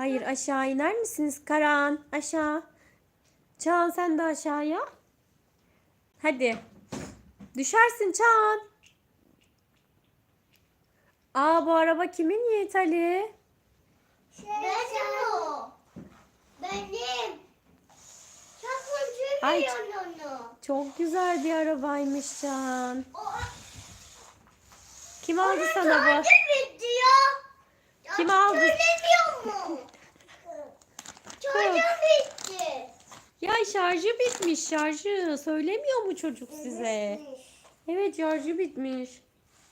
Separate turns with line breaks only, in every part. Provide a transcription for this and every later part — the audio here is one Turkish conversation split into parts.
Hayır aşağı iner misiniz? Karan aşağı. Çağan sen de aşağıya. Hadi. Düşersin Çağan. Aa bu araba kimin Yiğit Ali?
Benim o. Benim. Sakın
Ay.
onu.
Çok güzel bir arabaymış Can.
O
Kim aldı sana bu? Kim aldı?
Söylemiyor mu? Tadı bitti.
Ya şarjı bitmiş şarjı. Söylemiyor mu çocuk size? Evet şarjı bitmiş.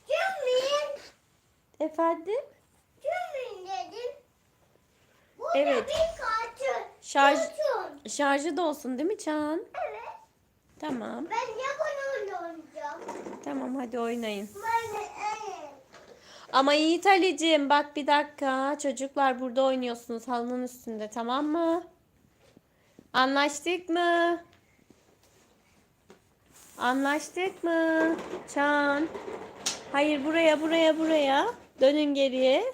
Cümleyin.
Efendim?
Cümleyin dedim. Bu
Evet.
bir kartı.
Şarj
Tutun.
şarjı da olsun değil mi Can?
Evet.
Tamam.
Ben ne oynayacağım?
Tamam hadi oynayın.
Ben de evet.
Ama Yiğit Ali'cim bak bir dakika. Çocuklar burada oynuyorsunuz halının üstünde tamam mı? Anlaştık mı? Anlaştık mı? Çan. Hayır buraya buraya buraya. Dönün geriye.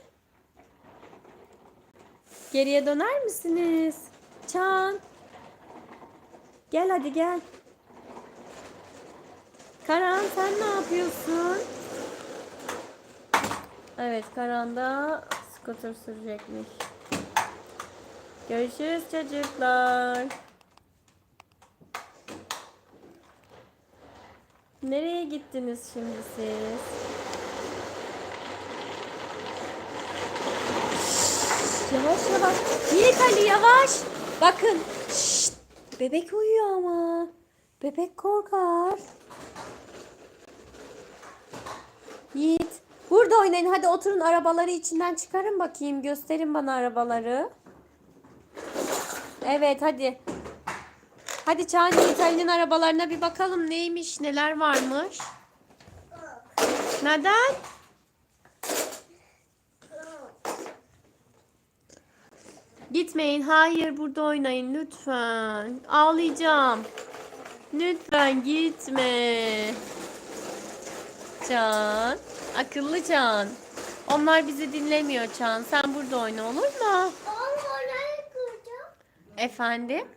Geriye döner misiniz? Çan. Gel hadi gel. Karan sen ne yapıyorsun? Evet Karan da scooter sürecekmiş. Görüşürüz çocuklar. Nereye gittiniz şimdi siz? Yavaş yavaş. Yiğit Ali yavaş. Bakın. Şşt, bebek uyuyor ama. Bebek korkar. Yiğit. Burada oynayın. Hadi oturun arabaları içinden çıkarın bakayım. Gösterin bana arabaları. Evet hadi. Hadi Çağan Ali'nin arabalarına bir bakalım neymiş, neler varmış. Neden? Gitmeyin. Hayır burada oynayın lütfen. Ağlayacağım. Lütfen gitme. Can. Akıllı Can. Onlar bizi dinlemiyor Can. Sen burada oyna olur mu? Efendim?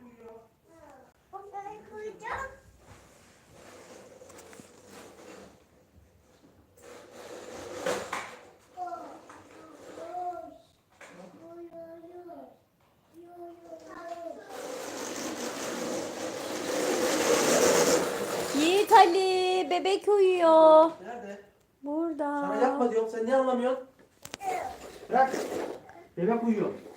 Yiğit Ali bebek uyuyor.
Nerede?
Burada.
Sana yapma diyorum. Sen ne anlamıyorsun? Bırak. Bebek uyuyor.